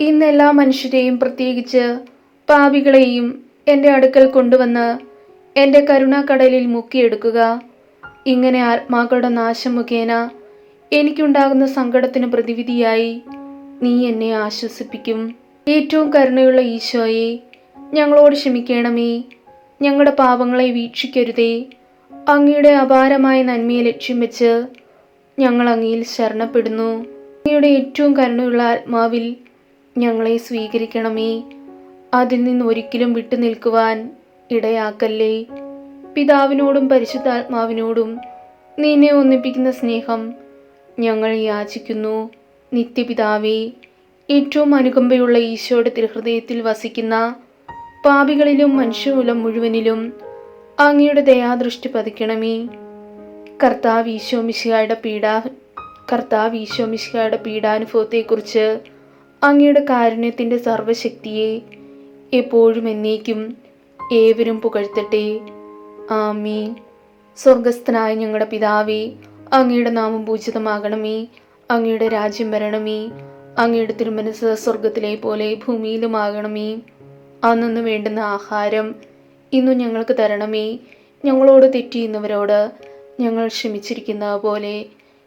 ഇന്ന് എല്ലാ മനുഷ്യരെയും പ്രത്യേകിച്ച് പാപികളെയും എന്റെ അടുക്കൽ കൊണ്ടുവന്ന് എന്റെ കരുണാക്കടലിൽ മുക്കിയെടുക്കുക. ഇങ്ങനെ ആത്മാക്കളുടെ നാശം മുഖേന എനിക്കുണ്ടാകുന്ന സങ്കടത്തിന് പ്രതിവിധിയായി നീ എന്നെ ആശ്വസിപ്പിക്കും. ഏറ്റവും കരുണയുള്ള ഈശോയെ ഞങ്ങളോട് ക്ഷമിക്കണമേ. ഞങ്ങളുടെ പാപങ്ങളെ വീക്ഷിക്കരുതേ. അങ്ങയുടെ അപാരമായ നന്മയെ ലക്ഷ്യം വെച്ച് ഞങ്ങൾ അങ്ങയിൽ ശരണപ്പെടുന്നു. അങ്ങയുടെ ഏറ്റവും കരുണയുള്ള ആത്മാവിൽ ഞങ്ങളെ സ്വീകരിക്കണമേ. അതിൽ നിന്ന് ഒരിക്കലും വിട്ടു നിൽക്കുവാൻ ഇടയാക്കല്ലേ. പിതാവിനോടും പരിശുദ്ധാത്മാവിനോടും നിന്നെ ഒന്നിപ്പിക്കുന്ന സ്നേഹം ഞങ്ങൾ യാചിക്കുന്നു. നിത്യപിതാവേ ഏറ്റവും അനുകമ്പയുള്ള ഈശോയുടെ തിരുഹൃദയത്തിൽ വസിക്കുന്ന പാപികളിലും മനുഷ്യകുലം മുഴുവനിലും അങ്ങയുടെ ദയാദൃഷ്ടി പതിക്കണമേ. കർത്താവ് ഈശോ മിശിയായുടെ പീഡാ കർത്താവ് ഈശോമിശിഹായുടെ പീഡാനുഭവത്തെക്കുറിച്ച് അങ്ങയുടെ കാരുണ്യത്തിന്റെ സർവശക്തിയെ എപ്പോഴും എന്നേക്കും ഏവരും പുകഴ്ത്തട്ടെ. ആമീൻ. സ്വർഗസ്ഥനായ ഞങ്ങളുടെ പിതാവേ അങ്ങയുടെ നാമം പൂജിതമാകണമേ. അങ്ങയുടെ രാജ്യം വരണമേ. അങ്ങയുടെ തിരുമനസ് സ്വർഗത്തിലെ പോലെ ഭൂമിയിലുമാകണമേ. അന്നു വേണ്ടുന്ന ആഹാരം ഇന്നു ഞങ്ങൾക്ക് തരണമേ. ഞങ്ങളോട് തെറ്റിയുന്നവരോട് ഞങ്ങൾ ക്ഷമിച്ചിരിക്കുന്ന പോലെ